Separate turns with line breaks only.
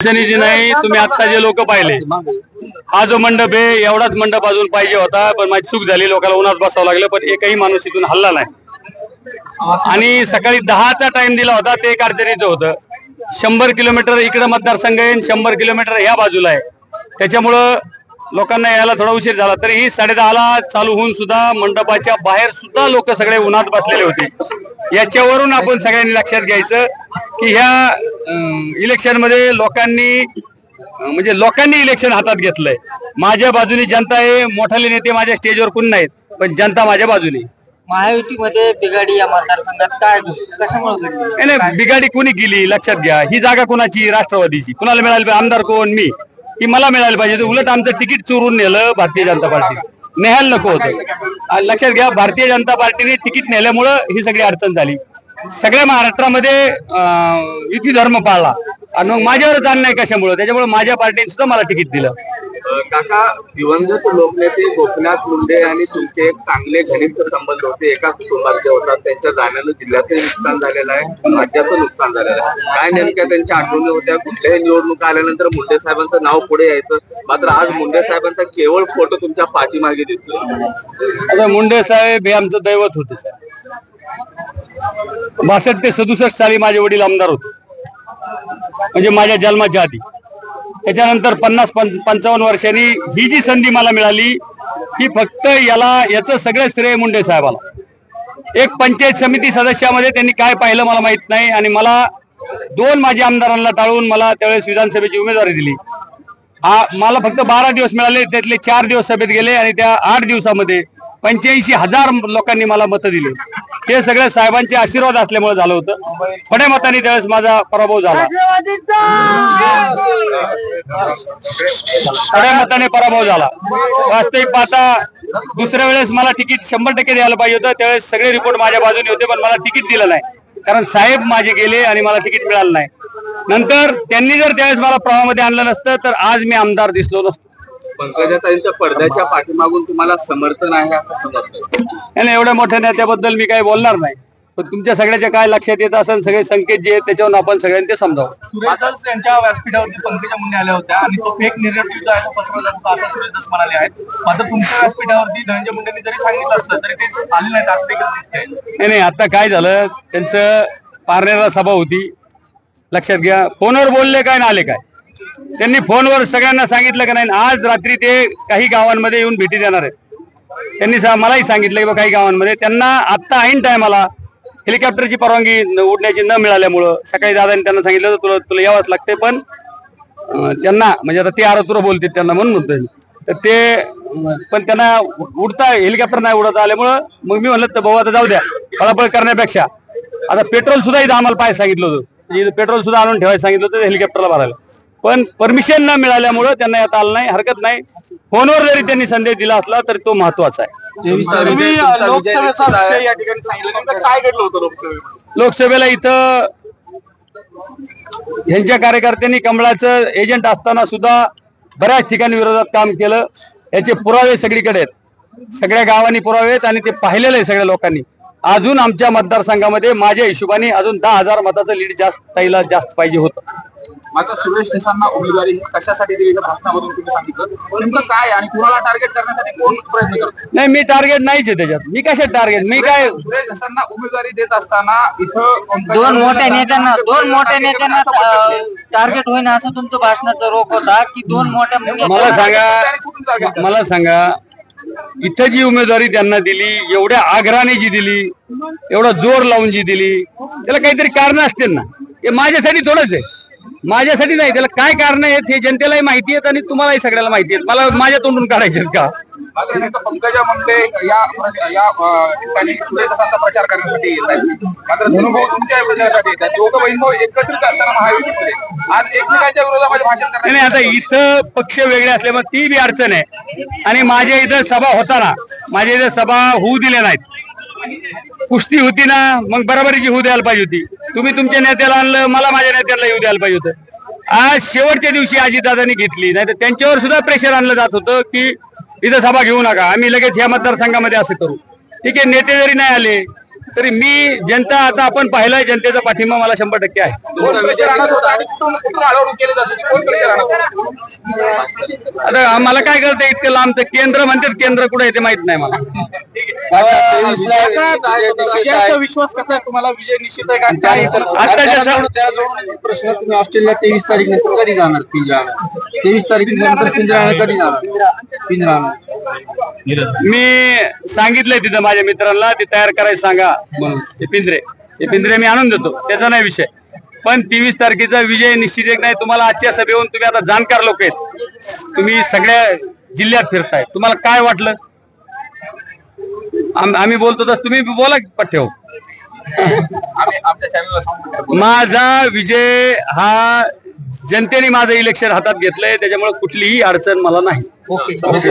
अडचणीची नाही तुम्ही आता जे लोक पाहिले. हा जो मंडप आहे एवढाच मंडप अजून पाहिजे होता पण माझी चूक झाली लोकांना उन्हात बसावं लागलं पण एकही माणूस इथून हल्ला नाही. आणि सकाळी दहाचा टाइम दिला होता ते एक अडचणीचं होतं. शंभर किलोमीटर इकडं मतदारसंघ आहे शंभर किलोमीटर ह्या बाजूला आहे. त्याच्यामुळं लोकांना यायला थोडा उशीर झाला तरी ही साडेदहाला चालू होऊन सुद्धा मंडपाच्या बाहेर सुद्धा लोक सगळे उन्हात बसलेले होते. याच्यावरून आपण सगळ्यांनी लक्षात घ्यायचं की ह्या इलेक्शनमध्ये लोकांनी म्हणजे लोकांनी इलेक्शन हातात घेतलंय. माझ्या बाजूनी जनता आहे मोठाले नेते माझ्या स्टेजवर कोणी नाहीत पण जनता माझ्या बाजूने.
महायुतीमध्ये बिगाडी या मतदारसंघात काय? कशामुळे
नाही बिगाडी कुणी केली लक्षात घ्या. ही जागा कुणाची? राष्ट्रवादीची. कुणाला मिळाली? आमदार कोण? मी. ही मला मिळाली पाहिजे. उलट आमचं तिकीट चोरून नेलं भारतीय जनता पार्टी. नेहाल नको होतं. लक्षात घ्या भारतीय जनता पार्टीने तिकीट नेल्यामुळं ही सगळी अडचण झाली. सगळ्या महाराष्ट्रामध्ये युती धर्म पाळला. आणि मग माझ्यावरच अन्याय कशामुळं? त्याच्यामुळे माझ्या पार्टीने सुद्धा मला तिकीट दिलं.
काका दिवंगत लोकनेते गोपीनाथ मुंडे आणि तुमचे एक चांगले घनिष्ठ संबंध होते. एका कुटुंबातले होतात. त्यांच्या जाण्यानं जिल्ह्याचं नुकसान झालेलं आहे. राज्याचं नुकसान झालेलं आहे. काय नेमक्या त्यांच्या आठवणी होत्या? कुठल्याही निवडणूक आल्यानंतर मुंडे साहेबांचं नाव पुढे यायचं. मात्र आज मुंडे साहेबांचा केवळ फोटो तुमच्या पाठीमागे दिसतो
मुंडे साहेब हे आमचं दैवत होते साहेब. बासष्ट ते सदुसष्ट साली माझे वडील आमदार होते. म्हणजे माझ्या जन्माच्या आधी. त्याच्यानंतर पन्नास पंचावन्न वर्षांनी ही जी संधी मला मिळाली ही फक्त याला याचं सगळं श्रेय मुंडे साहेबाला. एक पंचायत समिती सदस्यामध्ये त्यांनी काय पाहिलं मला माहीत नाही आणि मला दोन माझ्या आमदारांना टाळून मला त्यावेळेस विधानसभेची उमेदवारी दिली. हा मला फक्त बारा दिवस मिळाले त्यातले चार दिवस सभेत गेले आणि त्या आठ दिवसामध्ये पंच्याऐंशी हजार लोकांनी मला मतं दिली. हे सगळं साहेबांचे आशीर्वाद असल्यामुळे झालं होतं. थोड्या मताने त्यावेळेस माझा पराभव झाला. थोड्या मताने पराभव झाला. वास्तविक पाहता दुसऱ्या वेळेस मला तिकीट शंभर टक्के द्यायला पाहिजे होतं. त्यावेळेस सगळे रिपोर्ट माझ्या बाजूने होते पण मला तिकीट दिलं नाही. कारण साहेब माझे गेले आणि मला तिकीट मिळालं नाही. नंतर त्यांनी जर त्यावेळेस मला प्रवाहामध्ये आणलं नसतं तर आज मी आमदार दिसलो नसतो.
पंकजाताईंच्या पडद्याच्या पाठीमागून तुम्हाला समर्थन आहे असं समजतं.
आणि एवढ्या मोठ्या नेत्याबद्दल मी काही बोलणार नाही. पण तुमच्या सगळ्याच्या काय लक्षात येत असेल सगळे संकेत जे आहेत त्याच्यावरून आपण सगळ्यांनी ते समजावं.
सुरेश यांच्या व्यासपीठावरती पंकजा मुंडे आल्या होत्या आणि तो फेक जो आहे तो पसरवला जातो असं सुरेश दस म्हणाले आहेत. मात्र तुमच्या व्यासपीठावरती धनंजय मुंडेंनी जरी सांगितलं असलं तरी ते आले नाहीत असं देखील दिसतंय.
नाही नाही आता काय झालं त्यांचं पारनेरा सभा होती. लक्षात घ्या फोनवर बोलले काय ना आले काय? त्यांनी फोनवर सगळ्यांना सांगितलं का नाही आज रात्री ते काही गावांमध्ये येऊन भेटी देणार आहेत. त्यांनी सा- मलाही सांगितलं की बा काही गावांमध्ये. त्यांना आत्ता ऐन टायमाला हेलिकॉप्टरची परवानगी उडण्याची न मिळाल्यामुळं सकाळी दादांनी त्यांना सांगितलं तुला तुला यावंच लागते पण त्यांना म्हणजे आता ते आरोतुरा बोलतात त्यांना म्हणून म्हणतोय तर ते पण त्यांना उडता हेलिकॉप्टर नाही उडत आल्यामुळं मग मी म्हणलं तर भाऊ आता जाऊ द्या पळापळ करण्यापेक्षा. आता पेट्रोल सुद्धा इथं आम्हाला पाय सांगितलं होतं. म्हणजे पेट्रोल सुद्धा आणून ठेवायला सांगितलं होतं हेलिकॉप्टरला भरायला. पण परमिशन न मिळाल्यामुळं त्यांना येता आलं नाही हरकत नाही. फोनवर जरी त्यांनी संदेश दिला असला तरी तो महत्त्वाचा आहे. लोकसभेला इथं ह्यांच्या कार्यकर्त्यांनी कमळाचं एजंट असताना सुद्धा बऱ्याच ठिकाणी विरोधात काम केलं. याचे पुरावे सगळीकडे आहेत. सगळ्या गावांनी पुरावे आहेत आणि ते पाहिलेलं आहे सगळ्या लोकांनी. अजून आमच्या मतदारसंघामध्ये माझ्या हिशोबाने अजून दहा हजार मताचं लीड जास्त ताईला जास्त पाहिजे होतं.
मात्र सुरेश देसांना उमेदवारी ही कशासाठी दिली त्या भाषणामधून तुम्ही सांगितलं. नेमकं काय आणि कुणाला टार्गेट करण्यासाठी कोण प्रयत्न करतो
नाही मी टार्गेट नाहीच आहे त्याच्यात. मी कशात टार्गेट मी काय
सुरेश देसांना उमेदवारी देत असताना इथं
दोन मोठ्या नेत्यांना दोन मोठ्या नेत्यांना. टार्गेट होईन असं तुमचं भाषणाचा रोख होता की दोन मोठ्या
मला सांगा मला सांगा इथं जी उमेदवारी त्यांना दिली एवढ्या आग्रहाने जी दिली एवढा जोर लावून जी दिली त्याला काहीतरी कारण असतील ना. ते माझ्यासाठी थोडंच आहे. माझ्यासाठी नाही त्याला काय कारण आहेत हे जनतेलाही माहिती आहेत आणि तुम्हालाही सगळ्याला माहिती आहेत. मला माझ्या तोंडून काढायचे का?
पंकजा मुंडे या या ठिकाणी प्रचार करण्यासाठी येत आहेत. मात्र धनुभाऊ तुमच्या प्रचारासाठी येत आहेत. दोघं बहीण भाऊ एकत्रित असताना महायुतीमध्ये आज एकमेकांच्या विरोधामध्ये भाषण
नाही नाही, आता इथं पक्ष वेगळे असल्यामुळे ती बी अडचण आहे. आणि माझ्या इथं सभा होताना माझ्या इथं सभा होऊ दिल्या नाहीत. कुस्ती होती ना मग बराबरीची होऊ द्यायला पाहिजे होती. तुम्ही तुमच्या नेत्याला आणलं मला माझ्या नेत्याला येऊ द्यायला पाहिजे होतं. आज शेवटच्या दिवशी अजितदादांनी घेतली नाही तर त्यांच्यावर सुद्धा प्रेशर आणलं जात होतं की इथं सभा घेऊ नका आम्ही लगेच ह्या मतदारसंघामध्ये असं करू. ठीक आहे नेते जरी नाही आले तरी मी जनता आता आपण पाहिलाय जनतेचा पाठिंबा मला शंभर टक्के आहे. आता आम्हाला काय कळतं इतकं लांबचं? केंद्र म्हणतात केंद्र कुठे येते माहीत नाही मला.
विश्वास कसा आहे? तुम्हाला? विजय निश्चित आहे का? काय
आत्ताच्या सा-
प्रश्न तुम्ही ऑस्ट्रेलिया तेवीस तारीख नंतर कधी जाणार? पिंजरा तेवीस तारीख नंतर पिंजरा कधी जाणार? पिंजरा
मी सांगितलंय तिथं माझ्या मित्रांना ते तयार करायला सांगा. म्हणून ते पिंजरे. ते पिंजरे मी आणून देतो. त्याचा नाही विषय. पण तेवीस तारखेचा विजय निश्चित एक नाही. तुम्हाला आजच्या सभेहून तुम्ही आता जाणकार लोक आहेत. तुम्ही सगळ्या जिल्ह्यात फिरताय. तुम्हाला काय वाटलं? आम्ही बोलतो तसं तुम्ही बोला पठ्ठेव
सांगू
माझा विजय हा जनतेने माझं इलेक्शन हातात घेतलंय त्याच्यामुळे कुठलीही अडचण मला नाही.
ओके.